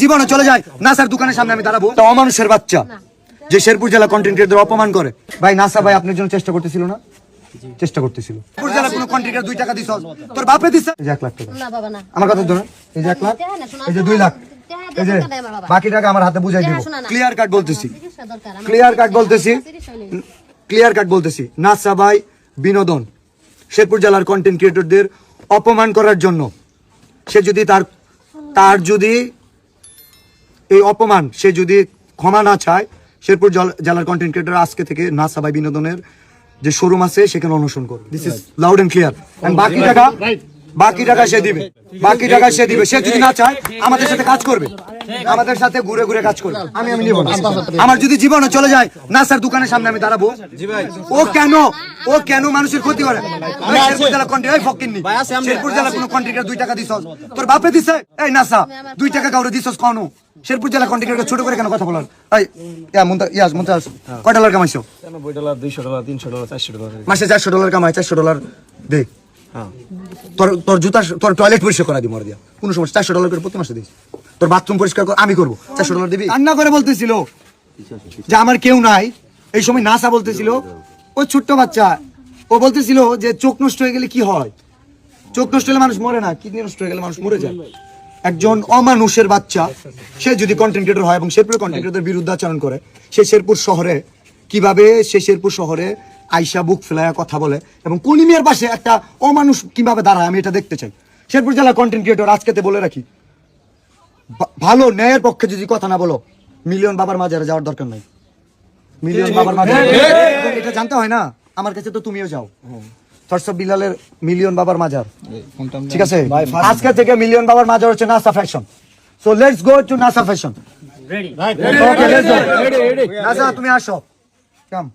জীবনে চলে যায়। নাসার দোকানের সামনে আমি দাঁড়াবো। তা অমানুষের বাচ্চা যে শেরপুর জেলা কন্টেন্ট ক্রিয়েটর অপমান করে। ভাই নাসা ভাই আপনার জন্য চেষ্টা করতেছিল না? চেষ্টা করতেছিল। শেরপুর জেলা কোনো কন্টেন্ট দুই টাকা দিছ। তোর বাপে দিছে? এই যে এক লাখ টাকা। না বাবা না। আমার কথা ধরুন এই যে এক লাখ এই যে দুই লাখ। এই যে বাকি টাকা আমার হাতে বুঝাই দিব। ক্লিয়ার কাট বলতেছি। চিকিৎসা দরকার। আমার ক্লিয়ার কাট বলতেছি। ক্লিয়ার কাট বলতেছি। নাসা ভাই বিনোদন। শেরপুর জেলার কন্টেন্ট ক্রিয়েটরদের অপমান করার জন্য। সে যদি তার তার যদি এই অপমান সে যদি ক্ষমা না চায় শেরপুর জেলার কন্টেন্ট ক্রিয়েটর আজকে থেকে নাসা ভাই বিনোদনের যে শোরুম আছে সেখানে অনুসরণ করবে। This is loud and clear বাকি টাকা বাকি টাকা সে দিবে। বাকি টাকা সে দিবে। সে যদি না চায় আমাদের সাথে কাজ করবে। আমাদের সাথে ঘুরে ঘুরে কাজ করবে। আমি আমি নিব না। আমার যদি জীবনে চলে যায় না স্যার দোকানের সামনে আমি দাঁড়াবো। ও কেন? ও কেন মানুষের ক্ষতি করে? শেরপুর জেলা কন্টেন্ট এই ফকিন্নি শেরপুর জেলা কোনো কন্ট্রাক্টর দুই টাকা দিছস। তোর বাপে দিছে? এই নাসা দুই টাকা কাউরে দিছস কোনো শেরপুর জেলা কন্ট্রাক্টর ছোট করে কেন কথা বলার? এই ইয়া মুন্তা ইয়াস মুন্তাজ কয় ডলার কামাইছো? নব্বই ডলার দুইশো ডলার তিনশো ডলার চারশো ডলার। মাসে চারশো ডলার কামাই চারশো ডলার দে। হ্যাঁ। তোর তোর জুতা তোর টয়লেট পরিষ্কার করা দিব দিয়া। কোনো সমস্যা চারশো ডলার করে প্রতি মাসে দিস। তোর বাথরুম পরিষ্কার কর আমি করব। চারশো ডলার দিবি? কান্না করে বলতেছিল যে আমার কেউ নাই। এই সময় নাসা বলতেছিল ওই ছোট্ট বাচ্চা। ও বলতেছিল যে চোখ নষ্ট হয়ে গেলে কি হয়? চোখ নষ্ট হলে মানুষ মরে না কিডনি নষ্ট হয়ে গেলে মানুষ মরে যায়। একজন অমানুষের বাচ্চা সে যদি কন্টেন্ট ক্রিয়েটর হয় এবং শেরপুর কন্টেন্ট ক্রিয়েটর বিরুদ্ধে আচরণ করে সে শেরপুর শহরে কীভাবে সে শেরপুর শহরে আইসা বুক ফেলায়া কথা বলে এবং কুনিমিয়ার পাশে একটা অমানুষ কীভাবে দাঁড়ায় আমি এটা দেখতে চাই। শেরপুর জেলা কন্টেন্ট ক্রিয়েটর আজকেতে বলে রাখি ভালো ন্যায়ের পক্ষে যদি কথা না বলো মিলিয়ন বাবার মাজারে যাওয়ার দরকার নাই। মিলিয়ন বাবার এবং এটা জানতে হয় না আমার কাছে তো তুমিও যাও। থরসব বিলালের মিলিয়ন বাবার মাজার। ঠিক আছে? আজকে থেকে মিলিয়ন বাবার মাজার হচ্ছে Nasa fashion so let's go to Nasa fashion ready okay let's go Nasa তুমি আসো। কাম